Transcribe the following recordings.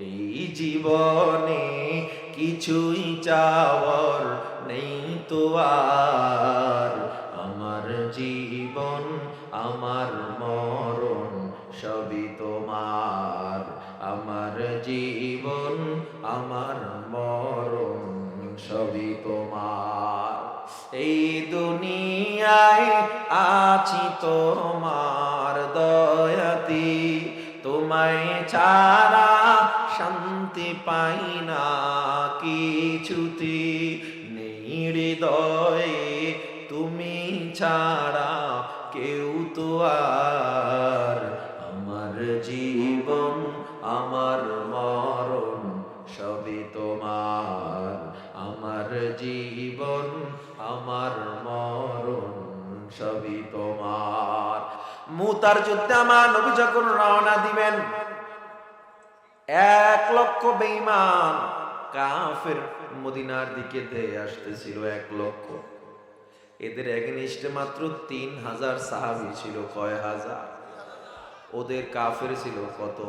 এই জীবনে কিছুই চাওয়ার নেই তো আর। আমার জীবন, আমার মরণ সবই তোমার। আমার জীবন, আমার মরণ সবই তোমার। এই দুনিয়ায় আছি তোমার দয়াতি তোমায় ছাড়া শান্তি পাই না কিছুতে। নেই হৃদয়ে তুমি ছাড়া কেউ তো আর। আমার জীবন, আমার মরণ সবই তোমার। আমার জীবন, আমার মরণ সবই তোমার। মুতার যুদ্ধে আমার নবী যখন রওনা দিবেন এক লক্ষ বেঈমান কাফের মদিনার দিকে ধেয়ে আসতেছিল এক লক্ষ। এদের এগেনিস্টে মাত্র তিন হাজার সাহাবি ছিল, কয় হাজার? ওদের কাফের ছিল কত?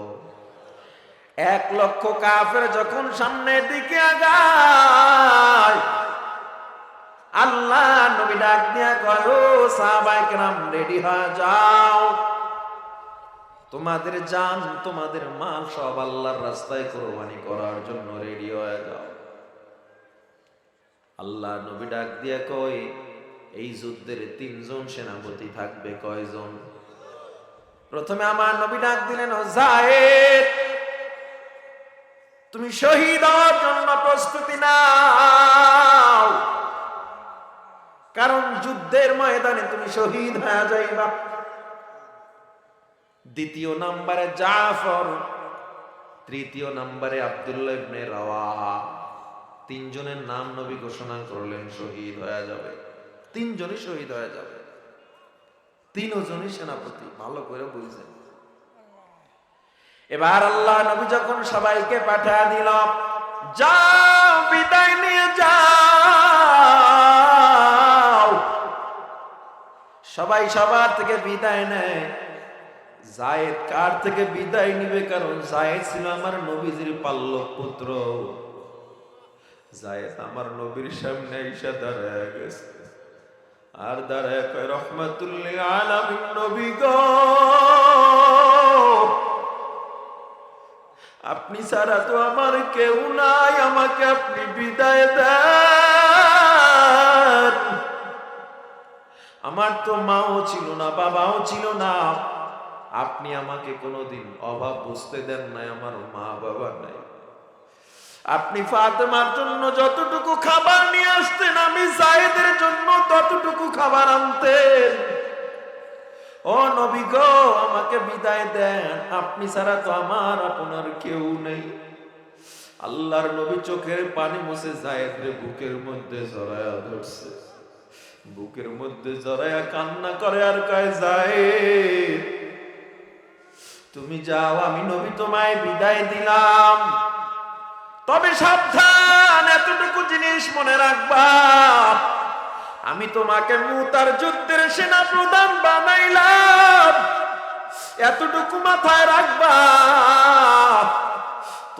এক লক্ষ কাফের যখন সামনের দিকে আগায়, আল্লাহ নবী ডাক দিয়া কয়, ও সাহাবায়ে কেরাম রেডি হয়ে যাও। তোমাদের জান তোমাদের মাল সব আল্লাহর রাস্তায় কোরবানি করার জন্য রেডি হয়ে যাও। আল্লাহ নবী ডাক দিয়া কয়, এই যুদ্ধের তিনজন সেনাপতি থাকবে কয়জন? প্রথমে আমার নবী ডাক দিলেন, জায়েদ, তুমি শহীদ হওয়ার জন্য প্রস্তুতি নাও। কারণ যুদ্ধের ময়দানে তুমি শহীদ হয়ে যাইবা। দ্বিতীয় নম্বরে জাফর, তৃতীয় নম্বরে আব্দুল্লাহ ইবনে রাওয়াহা। তিনজনের নাম নবী ঘোষণা করলেন, শহীদ হয়ে যাবে। তিনজনই শহীদ হয়ে যাবে। তিনজনই সেনাপতি, ভালো করে বুঝছেন এবার আল্লাহ নবী যখন সবাইকে পাঠিয়ে দিল, যাও, বিদায় নিয়ে যাও। সবাই সবার থেকে বিদায় নেয়। জায়েদ কার থেকে বিদায় নিবে? কারণ জায়েদ ছিল আমার নবীজির পাল্ল পুত্র। জায়েদ আমার নবীর সামনে ঈশা দাঁড়ায় গেছে। আর দাঁড়ায় কয়, রহমাতুল্লিল আলামিন নবী গো! আপনি ছাড়া তো আমার কেউ নাই, আমাকে আপনি বিদায় দেন। আমার তো মাও ছিল না, বাবাও ছিল না। আপনি আমাকে কোনোদিন অভাব বুঝতে দেন নাই, আমার মা বাবা নাই। আপনি ফাতেমার জন্য যতটুকু খাবার নিয়ে আসতেন, আমি জায়েদের জন্য ততটুকু খাবার আনতেন। ও নবী গো, আমাকে বিদায় দেন। আপনি ছাড়া তো আমার আপনার কেউ নেই। আল্লাহর নবী চোখের পানি মুছে জায়েদের বুকের মধ্যে জড়ায়া ধরছে। বুকের মধ্যে জড়ায়া কান্না করে, আর কয় যায় তুমি যাও, আমি নবী তোমায় বিদায় দিলাম। তবে সাবধান, এতটুকু জিনিস মনে রাখবা। আমি তোমাকে মুতার যুদ্ধের সেনা প্রধান বানাইলাম। এতটুকু মাথায় রাখবা।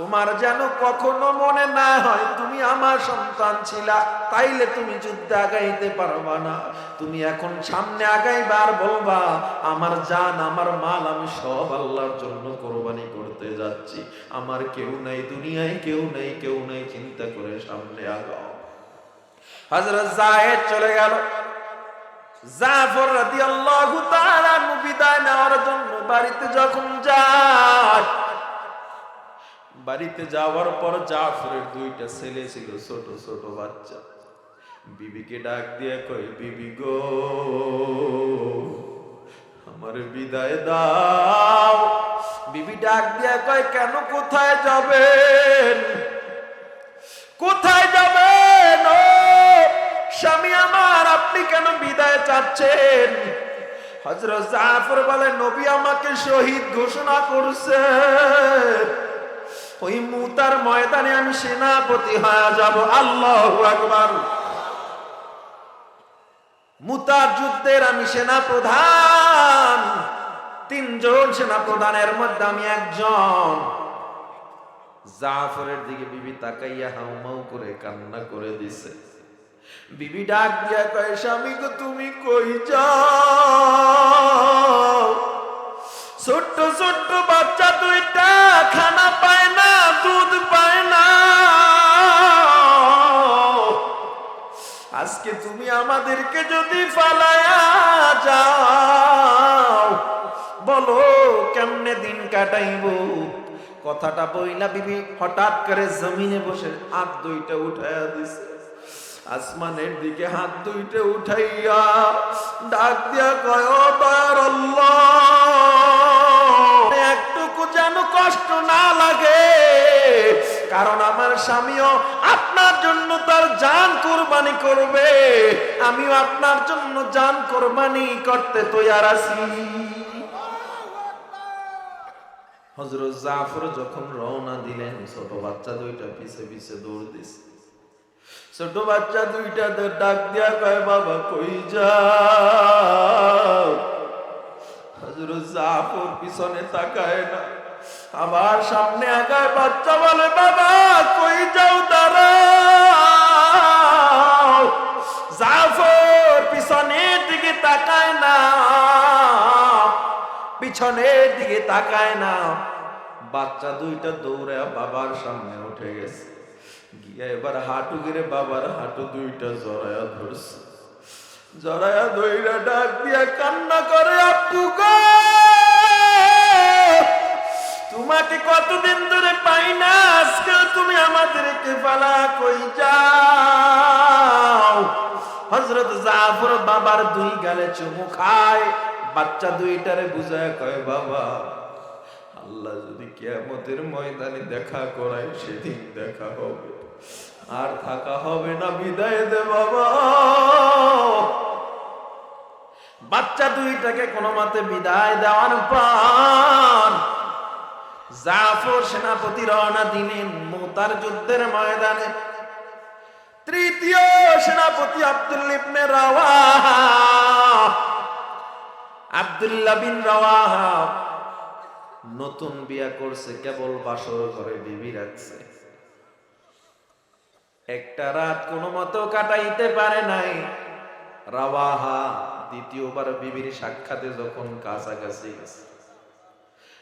তোমার যেন কখনো মনে না হয় তুমি আমার সন্তান ছিলা, তাইলে তুমি যুদ্ধে আগাইতে পারবা না। তুমি এখন সামনে আগাইবার বলবা, আমার জান, আমার মাল, আমি সব আল্লাহর জন্য কোরবানি করতে যাচ্ছি। আমার কেউ নাই দুনিয়ায়, কেউ নেই কেউ নেই, চিন্তা করে সামনে আগাও। হযরত জায়েদ চলে গেল। জাফর রাদিয়াল্লাহু তাআলা বিদায় নেওয়ার জন্য বাড়িতে যখন যায় বাড়িতে যাওয়ার পর জাফরের দুইটা ছেলে ছিল, ছোট ছোট বাচ্চা। বিবিকে ডাক দিয়ে কয়, বিবি গো, আমার বিদায় দাও। বিবি ডাক দিয়ে কয়, কেন কোথায় যাবেন? কোথায় যাবেন? ও স্বামী আমার, আপনি কেন বিদায় চাচ্ছেন? হজরত জাফর বলে, নবী আমাকে শহীদ ঘোষণা করছে। ওই মুতার ময়দানে আমি সেনাপতি হয়ে যাব। আল্লাহ আকবার। মুতার যুদ্ধের আমি সেনা প্রধান তিনজন সেনা প্রধানের মধ্যে আমি একজন। জাফরের দিকে বিবি তাকাইয়া হাউমাউ করে কান্না করে দিছে। বিবি ডাক দিয়া কয়, স্বামী গো, তুমি কই যাও? ছোট্ট ছোট্ট বাচ্চা দুইটা খানা পায় না, দুধ পায় না। আজকে তুমি আমাদেরকে যদি ফালায়া যাও, বলো কেমনে দিন কাটাইব? কথাটা বইলা বিবি হঠাৎ করে জমিনে বসে হাত দুইটা উঠাইয়া দিছে। আসমানের দিকে হাত দুইটা উঠাইয়া ডাক দিয়া কয় আল্লাহ একটুকু যেন কষ্ট না লাগে, কারণ আমার স্বামীও আপনার জন্য তার জান কোরবানি করবে, আমিও আপনার জন্য জান কোরবানি করতে তৈয়ার আছি। হজরত জাফর যখন রওনা দিলেন, ছোট বাচ্চা দুইটা পিছে পিছে দৌড় দিছে। ছোট বাচ্চা দুইটা ডাক দিয়া কয়, বাবা, কই যাও? জাফর পিছনে তাকায় না। আবার সামনে আগায়, বাচ্চা বলে, বাবা, কই যাও, দাঁড়াও। জাফর পিছনের দিকে তাকায় না। পিছনের দিকে তাকায় না। বাচ্চা দুইটা দৌড়ে বাবার সামনে উঠে গেছে। গিয়া এবার হাঁটু গিরে বাবার হাঁটু দুইটা জড়ায়া ধরছে। জড়ায়া দইরা ডাক দিয়া কান্না করে আপু গো! তোমাকে কতদিন ধরে পাই না আজকে তুমি আমাদেরকে পালা কই যাও? হজরত জাফর বাবার দুই গালে চুমু খায়, বাচ্চা দুইটারে বুঝায় কয়, বাবা, আল্লাহ যদি কিয়ামতের ময়দানে দেখা করায়, সেদিন দেখা হবে। আর থাকা হবে না বিদায় দে বাবা। বাচ্চা দুইটাকে কোনো মতে বিদায় দেওয়ার পর। জাফর সেনাপতি রওনা দিলেন মোতার যুদ্ধের ময়দানে। তৃতীয় সেনাপতি আব্দুল ইবনে রাওয়াহা। আব্দুল্লাহ বিন রাওয়াহা নতুন বিয়া করছে, কেবল বাসর ঘরে বিবি রাখছে। একটা রাত কোনো মতো কাটাইতে পারে নাই। রাওয়াহা দ্বিতীয়বার বিবির সাক্ষাতে যখন কাছাকাছি গেছে।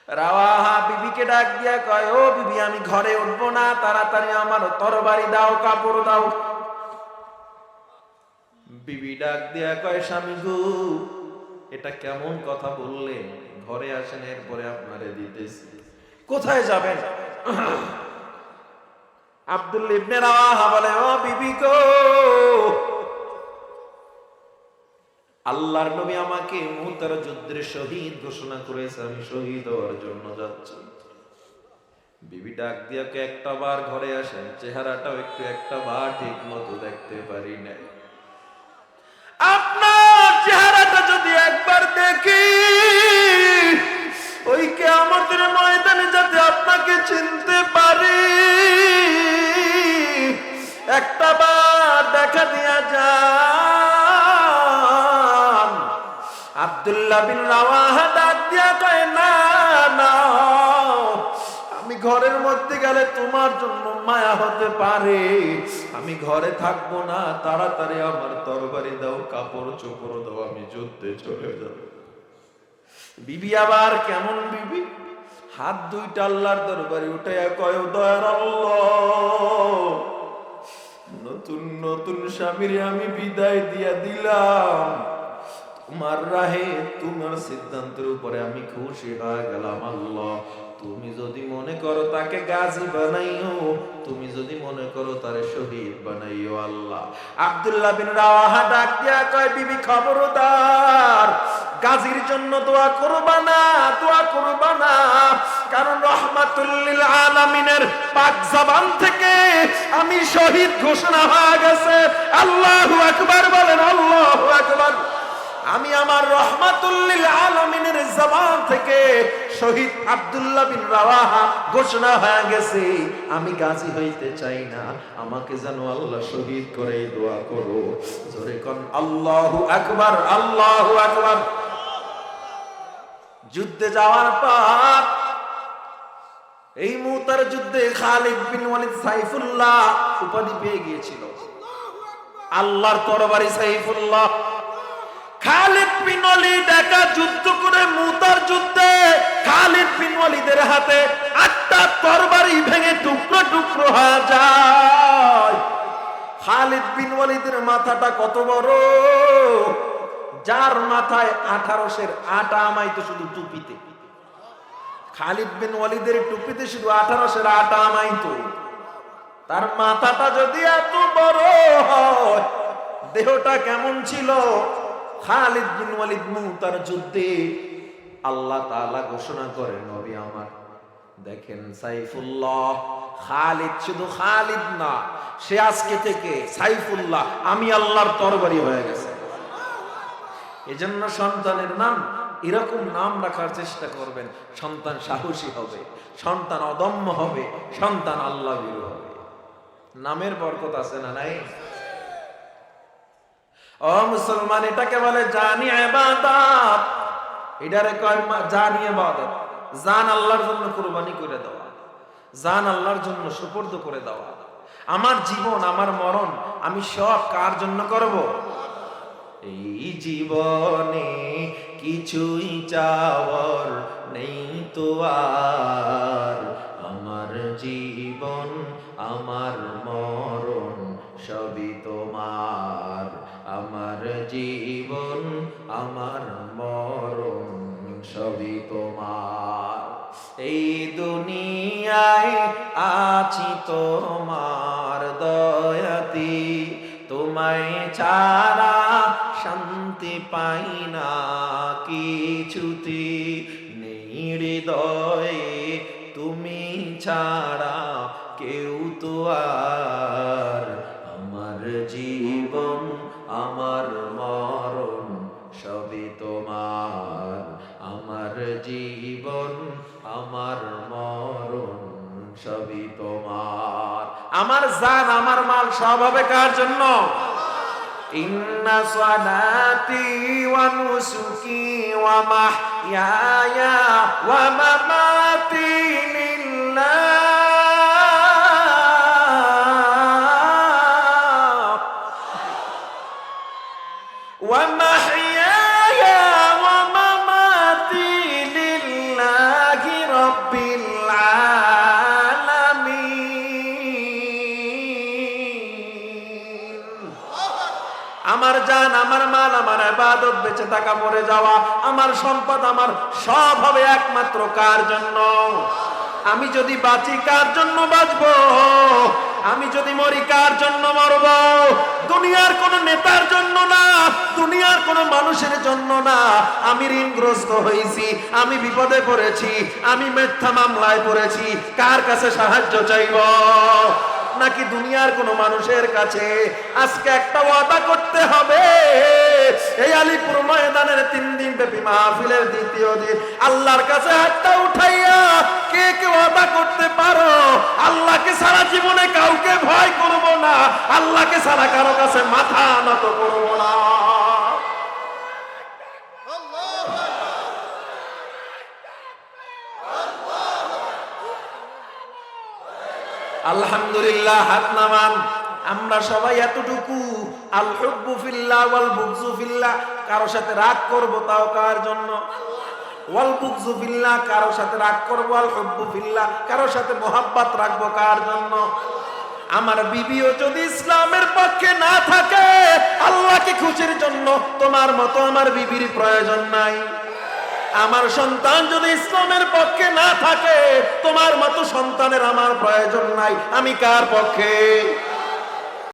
রাওয়াহা বিবিকে ডাক দিয়া কয়, ও বিবি, আমি ঘরে উঠবো না, তাড়াতাড়ি আমার তরবারি দাও, কাপড় দাও। বিবি ডাক দিয়া কয়, স্বামী গো, এটা কেমন কথা বললেন? ঘরে আসেন, এরপরে আপনারে দিতেছি। কোথায় যাবেন? আব্দুল ইবনে বলে, ও বিবি গো, আল্লাহর নবী আমাকে মুহূর্তের যুদ্ধের শহীদ ঘোষণা করেছে, আমি শহীদ হওয়ার জন্য যাচ্ছি। বিবি ডাক দিয়া কে একটা বার ঘরে আসেন, চেহারাটাও একটু একটা বার ঠিক মতো দেখতে পারি নাই। আপনার চেহারাটা যদি একবার দেখি, ওই কে আমাদের ময়দানে যাতে আপনাকে চিনতে দেখা দিয়া যান। আব্দুল্লাহ বিন দিয়া কয়, না না, আমি ঘরের মধ্যে গেলে তোমার জন্য মায়া হতে পারে। আমি ঘরে থাকব না, তাড়াতাড়ি আমার তরবারি দাও, কাপড় চোপড় দাও, আমি যুদ্ধে চলে যাব। বিবি আবার কেমন বিবি? হাত দুইটা আল্লাহর দরবারে উঠে কয় দয়ার আল্লাহ নতুন নতুন স্বামীর আমি বিদায় দিয়া দিলাম। তোমার রাহে, তোমার সিদ্ধান্তের উপরে আমি খুশি হয়ে গেলাম, আল্লাহ। তুমি যদি মনে করো তাকে গাজী বানাইও, তুমি যদি মনে করো তারে শহীদ বানাইও, আল্লাহ। আব্দুল্লাহ বিন রাওয়াহা ডাক দিয়া কয়, বিবি খবরদার গাজীর জন্য দোয়া করবা না দোয়া করবা না কারণ রহমাতুল্লিল আলামিনের পাক জবান থেকে আমি শহীদ ঘোষণা হয়ে গেছে। আল্লাহু আকবার বলেন, আল্লাহু আকবার। আমি আমার রহমাতুল্লিল আলমিনের জবান থেকে শহীদ আব্দুল্লাহ বিন রাওয়াহা ঘোষণা হয়ে গেছে। আমি গাজী হইতে চাই না। আমাকে যেন আল্লাহ শহীদ করে দোয়া করো। জোরে কোন, আল্লাহু আকবার আল্লাহু আকবার। যুদ্ধে যাওয়ার পর, এই মুতার যুদ্ধে খালিদ বিন ওয়ালিদ সাইফুল্লাহ উপাধি পেয়ে গিয়েছিল। আল্লাহর তরবারি সাইফুল্লাহ। খালিদ বিন ওয়ালিদ একা যুদ্ধ করে মুতার যুদ্ধে খালিদ বিন ওয়ালিদের হাতে আটটা তরবারি ভেঙে টুকরো টুকরো হয়ে যায়। খালিদ বিন ওয়ালিদের মাথাটা কত বড়? যার মাথায় আঠারোশের আটা আমাইতো শুধু টুপিতে। খালিদ বিন ওয়ালিদের টুপিতে শুধু আঠারোশের আটা আমাইতো। তার মাথাটা যদি এত বড় হয়, দেহটা কেমন ছিল? খালিদ বিন ওয়ালিদ তার যুদ্ধে আল্লাহ তাআলা ঘোষণা করেন, নবী আমার, দেখেন সাইফুল্লাহ, খালিদ শুধু খালিদ না, সে আজকে থেকে সাইফুল্লাহ, আমি আল্লাহর তরবারি হয়ে গেছে। এজন্য সন্তানের নাম, এরকম নাম রাখার চেষ্টা করবেন। সন্তান সাহসী হবে, সন্তান অদম্য হবে, সন্তান আল্লাহ হবে। নামের বরকত আছে না নাই? ও মুসলমান, এটাকে বলে জানি ইবাদত এটারে কয় জানি ইবাদত জান আল্লাহর জন্য কুরবানি করে দেওয়া। জান আল্লাহর জন্য সুপর্দ করে দেওয়া। আমার জীবন, আমার মরণ, আমি সব কার জন্য করব? এই জীবনে কিছুই চাওয়ার নেই তো আর। আমার জীবন, আমার মরণ সবই তোমার। আমার জীবন, আমার মরণ সবই তোমার। এই দুনিয়ায় আছি তোমার দয়াতি তোমায় শান্তি পাই না কিছুতে। নেই হৃদয়ে তুমি ছাড়া কেউ তো আর। আমার জীবন, আমার মরণ সবই তোমার। আমার জীবন, আমার মরণ সবই তোমার। আমার জান, আমার মাল সব হবে কার জন্য? ইন্না সালাতি ওয়া নুসুকি ওয়া মাহইয়ায়া ইবাদত বেঁচে থাকা, মরে যাওয়া, আমার সম্পদ আমার সব হবে একমাত্র কার জন্য? আমি যদি বাঁচি, কার জন্য বাঁচবো? আমি যদি মরি, কার জন্য মরব? দুনিয়ার কোন নেতার জন্য না, দুনিয়ার কোন মানুষের জন্য না। আমি ঋণগ্রস্ত হয়েছি, আমি বিপদে পড়েছি, আমি মিথ্যা মামলায় পড়েছি। কার কাছে সাহায্য চাইব? নাকি দুনিয়ার কোন মানুষের কাছে আজকে একটা ওয়াদা করতে হবে। এই আলিপুর ময়দানের তিন দিন ব্যাপী মাহফিলের দ্বিতীয় দিন আল্লাহর কাছে হাতটা উঠাইয়া কে কে ওয়াদা করতে পারো? আল্লাহকে সারা জীবনে কাউকে ভয় করব না। আল্লাহকে সারা কারও কাছে মাথা নত করব না। আলহামদুলিল্লাহ, হাত নামান। আমরা সবাই এতটুকু, আল হুব্বু ওয়াল বুগজু ফিল্লাহ, কারও সাথে রাগ করব তাও কার জন্য? ওয়াল বুগজু ফিল্লাহ, কারও সাথে রাগ করব, আল হুব্বু ফিল্লাহ, কারও সাথে মোহাব্বত রাখব কার জন্য? আমার বিবিও যদি ইসলামের পক্ষে না থাকে, আল্লাহকে খুশির জন্য তোমার মতো আমার বিবির প্রয়োজন নাই। আমার সন্তান যদি ইসলামের পক্ষে না থাকে, তোমার মতো সন্তানের আমার প্রয়োজন নাই। আমি কার পক্ষে?